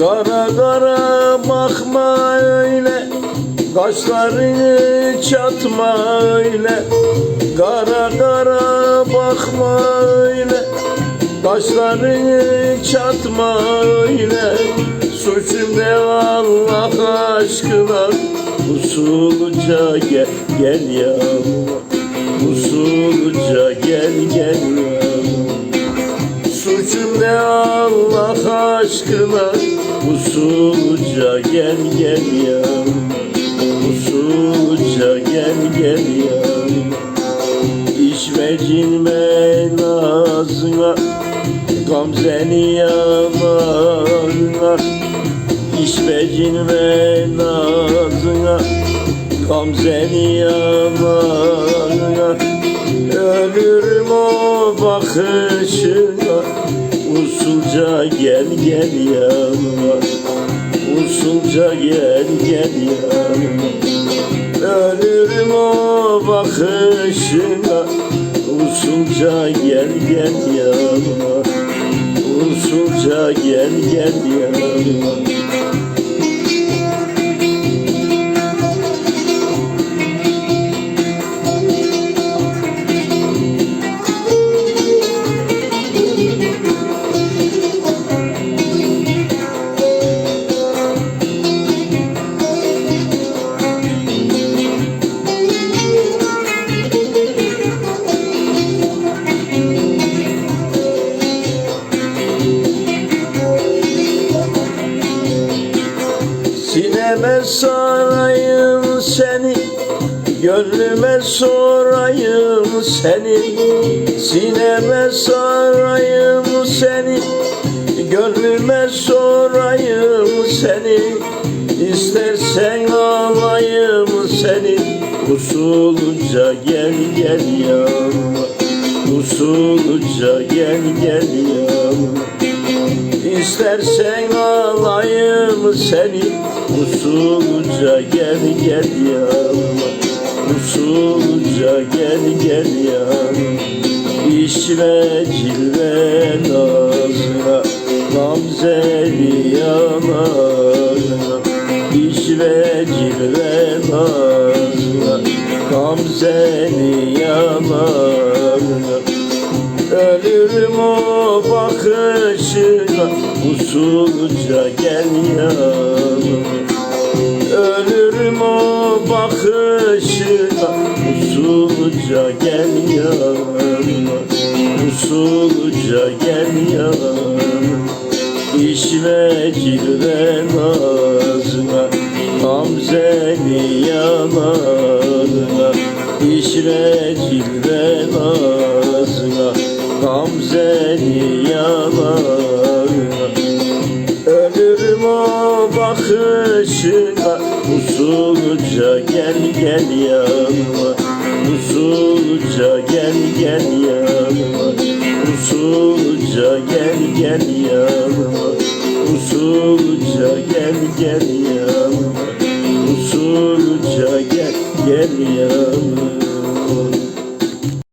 Kara kara bakma öyle Kaşlarını çatma öyle. Kara kara bakma öyle Kaşlarını çatma öyle. Suçum ne Allah aşkına Usulca gel gel yavrum. Usulca gel gel yavrum Ne Allah aşkına. Usulca gel gel yavrum Usulca gel gel yavrum İçme cinme nazına Gamzeni yanağına İçme cinme nazına Gamzeni yanağına Ölürüm o bakışına Usulca gel gel yanıma. Usulca gel gel yanıma. Ölürüm o bakışına. Usulca gel gel yanıma. Usulca gel gel yanıma sarayım seni Gönlüme sorayım seni. Sineme sarayım seni Gönlüme sorayım seni. İstersen alayım seni Usulca gel gel yavrum Usulca gel gel yavrum İstersen alayım seni. Usulca gel gel yavrum Usulca gel gel yavrum İşle cilve nazına. Gamzeli yanağına İşle cilve nazına. Gamzeli yanağına Ölürüm o bakışına Usulca gel yanıma. Ölürüm o bakışına Usulca gel yanıma. Usulca gel yanıma. İşme cilve nazına Gamzeli yanağına İşre cilve nazına Gamzeli yanağına Ölürüm o bakışına Usulca gel gel yanıma. Usulca gel gel yanıma. Usulca gel gel yanıma. Usulca gel gel yanıma. Usulca gel gel yanıma